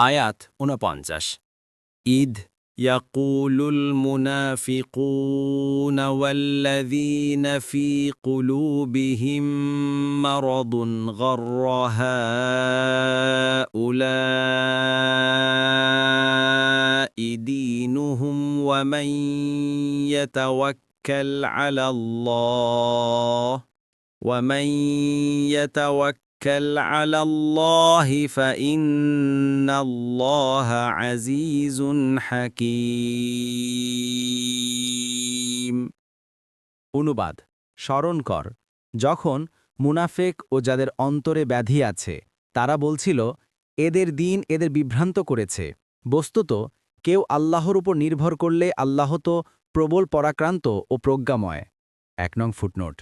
আয়াত ঊনপঞ্চাশ ঈদ يقول المنافقون والذين في قلوبهم مرض غر هؤلاء دينهم ومن يتوكل على الله ومن يتوكل على الله فإن الله عزيز حكيم অনুবাদ স্মরণ কর যখন মুনাফেক ও যাদের অন্তরে ব্যাধি আছে তারা বলছিল এদের দিন এদের বিভ্রান্ত করেছে বস্তুত কেউ আল্লাহর উপর নির্ভর করলে আল্লাহ তো প্রবল পরাক্রান্ত ও প্রজ্ঞাময় এক নং ফুটনোট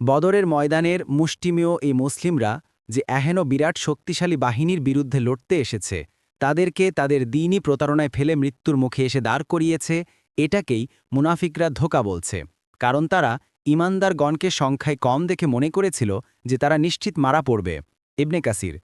বদরের ময়দানের মুষ্টিমেয় এই মুসলিমরা যে এহেন বিরাট শক্তিশালী বাহিনীর বিরুদ্ধে লড়তে এসেছে, তাদেরকে তাদের দিনই প্রতারণায় ফেলে মৃত্যুর মুখে এসে দাঁড় করিয়েছে, এটাকেই মুনাফিকরা ধোকা বলছে। কারণ তারা ইমানদারগণকে সংখ্যায় কম দেখে মনে করেছিল যে তারা নিশ্চিত মারা পড়বে। ইবনে কাসির।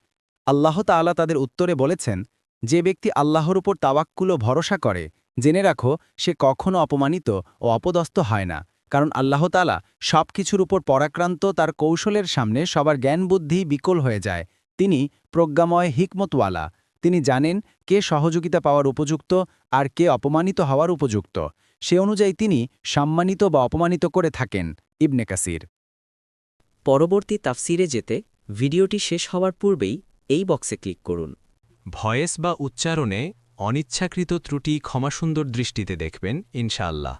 আল্লাহ তাআলা তাদের উত্তরে বলেছেন, যে ব্যক্তি আল্লাহর উপর তাওয়াক্কুলো ভরসা করে, জেনে রাখো, সে কখনো অপমানিত ও অপদস্থ হয় না। কারণ আল্লাহ তাআলা সব কিছুর উপর পরাক্রান্ত তার কৌশলের সামনে সবার জ্ঞান বুদ্ধি বিকল হয়ে যায়। তিনি প্রজ্ঞাময় হিকমতওয়ালা। তিনি জানেন কে সহযোগিতা পাওয়ার উপযুক্ত আর কে অপমানিত হওয়ার উপযুক্ত। সে অনুযায়ী তিনি সম্মানিত বা অপমানিত করে থাকেন ইবনে কাসির। পরবর্তী তাফসিরে যেতে ভিডিওটি শেষ হওয়ার পূর্বেই এই বক্সে ক্লিক করুন। ভয়েস বা উচ্চারণে অনিচ্ছাকৃত ত্রুটি ক্ষমাসুন্দর দৃষ্টিতে দেখবেন ইনশাআল্লাহ।